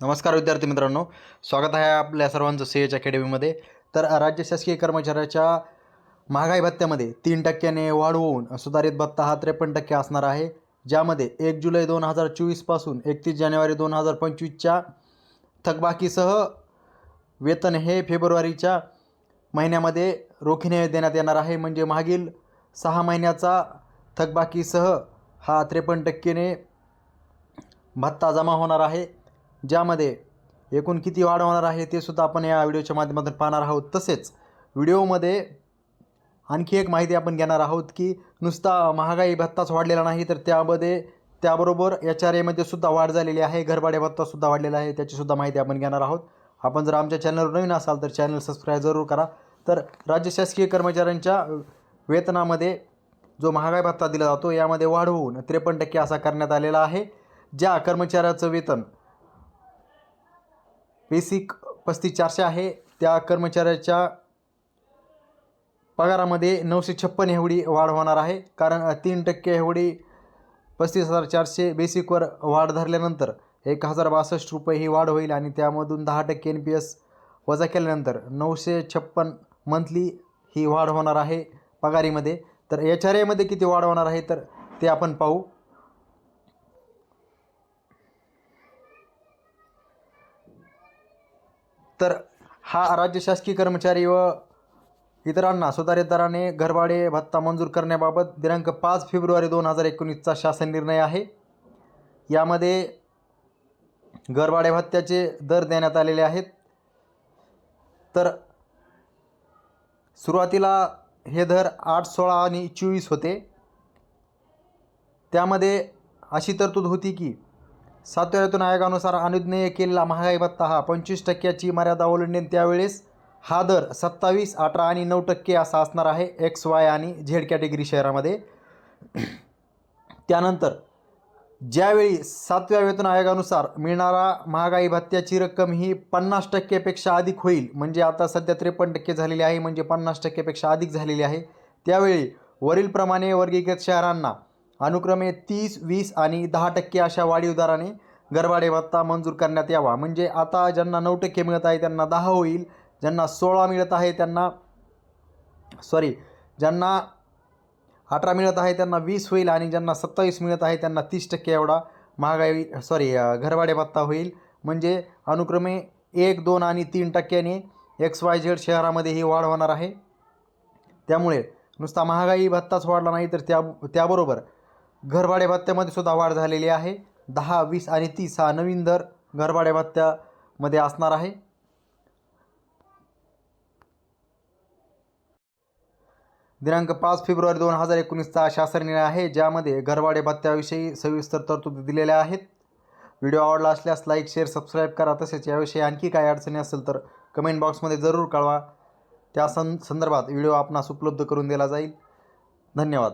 नमस्कार विद्यार्थी मित्रांनो. स्वागत आहे आपल्या सर्वांचं सी एच अकॅडमीमध्ये तर राज्य शासकीय कर्मचाऱ्याच्या महागाई भत्त्यामध्ये तीन टक्क्याने वाढ होऊन सुधारित भत्ता हा त्रेपन्न टक्के असणार आहे. ज्यामध्ये एक जुलै दोन हजार चोवीसपासून एकतीस जानेवारी दोन हजार पंचवीसच्या थकबाकीसह वेतन हे फेब्रुवारीच्या महिन्यामध्ये रोखीने देण्यात येणार आहे. म्हणजे मागील सहा महिन्याचा थकबाकीसह हा त्रेपन्न टक्केने भत्ता जमा होणार आहे. ज्यामध्ये एकूण किती वाढ होणार आहे ते सुद्धा आपण या व्हिडिओच्या माध्यमातून पाहणार आहोत. तसेच व्हिडिओमध्ये आणखी एक माहिती आपण घेणार आहोत की नुसता महागाई भत्ताच वाढलेला नाही तर त्यामध्ये त्याबरोबर एच आर एमध्ये सुद्धा वाढ झालेली आहे घरभाडे भत्तासुद्धा वाढलेला आहे त्याचीसुद्धा माहिती आपण घेणार आहोत. आपण जर आमच्या चॅनलवर नवीन असाल तर चॅनल सबस्क्राईब जरूर करा. तर राज्य शासकीय कर्मचाऱ्यांच्या वेतनामध्ये जो महागाई भत्ता दिला जातो यामध्ये वाढ होऊन त्रेपन्न टक्के असा करण्यात आलेला आहे. ज्या कर्मचाऱ्याचं वेतन बेसिक पस्तीस चारशे आहे. त्या कर्मचाऱ्याच्या पगारामध्ये नऊशे छप्पन एवढी वाढ होणार आहे. कारण तीन टक्के एवढी पस्तीस हजार चारशे बेसिकवर वाढ धरल्यानंतर एक हजार बासष्ट रुपये ही वाढ होईल आणि त्यामधून दहा टक्के एन पी एस वजा केल्यानंतर नऊशे छप्पन मंथली ही वाढ होणार आहे पगारीमध्ये. तर एच आर एमध्ये किती वाढ होणार आहे तर ते आपण पाहू. तर हा राज्य शासकीय कर्मचारी व इतरांना सुधारित दराने घरभाडे भत्ता मंजूर करण्याबाबत दिनांक पाच फेब्रुवारी दोन हजार एकोणीसचा शासन निर्णय आहे. यामध्ये घरभाडे भत्त्याचे दर देण्यात आलेले आहेत. तर सुरुवातीला हे दर आठ सोळा आणि चोवीस होते. त्यामध्ये अशी तरतूद होती की सातव्या वेतन आयोगानुसार अनुज्ञेय केलेला महागाई भत्ता हा पंचवीस टक्क्याची मर्यादा ओलांडेन त्यावेळेस हा दर सत्तावीस अठरा आणि नऊ टक्के असा असणार आहे एक्स वाय आणि झेड कॅटेगरी शहरामध्ये. त्यानंतर ज्यावेळी सातव्या वेतन आयोगानुसार मिळणारा महागाई भत्त्याची रक्कम ही पन्नास टक्केपेक्षा अधिक होईल म्हणजे आता सध्या त्रेपन्न टक्के झालेली आहे म्हणजे पन्नास टक्केपेक्षा अधिक झालेली आहे त्यावेळी वरीलप्रमाणे वर्गीकृत शहरांना अनुक्रमे तीस वीस आणि दहा टक्के अशा वाढीव दराने गरवाडे भत्ता मंजूर करण्यात यावा. म्हणजे आता ज्यांना नऊ टक्के मिळत आहे त्यांना दहा होईल. ज्यांना सोळा मिळत आहे त्यांना सॉरी ज्यांना अठरा मिळत आहे त्यांना वीस होईल आणि ज्यांना सत्तावीस मिळत आहे त्यांना तीस टक्के एवढा महागाई सॉरी घरवाडे भत्ता होईल. म्हणजे अनुक्रमे एक दोन आणि तीन टक्क्याने एक्स वाय झेड शहरामध्ये ही वाढ होणार आहे. त्यामुळे नुसता महागाई भत्ताच वाढला नाही तर त्या त्याबरोबर घरभाडे भत्त्यामध्ये सुद्धा वाढ झालेली आहे. दहा वीस आणि तीस हा नवीन दर घरभाडे भत्त्यामध्ये असणार आहे. दिनांक पाच फेब्रुवारी दोन हजार एकोणीसचा शासन निर्णय आहे ज्यामध्ये घरभाडे भत्त्याविषयी सविस्तर तरतुदी दिलेल्या आहेत. व्हिडिओ आवडला असल्यास लाईक शेअर सबस्क्राईब करा. तसेच याविषयी आणखी काही अडचणी असेल तर कमेंट बॉक्समध्ये जरूर कळवा. त्या सं संदर्भात व्हिडिओ आपणास उपलब्ध करून दिला जाईल. धन्यवाद.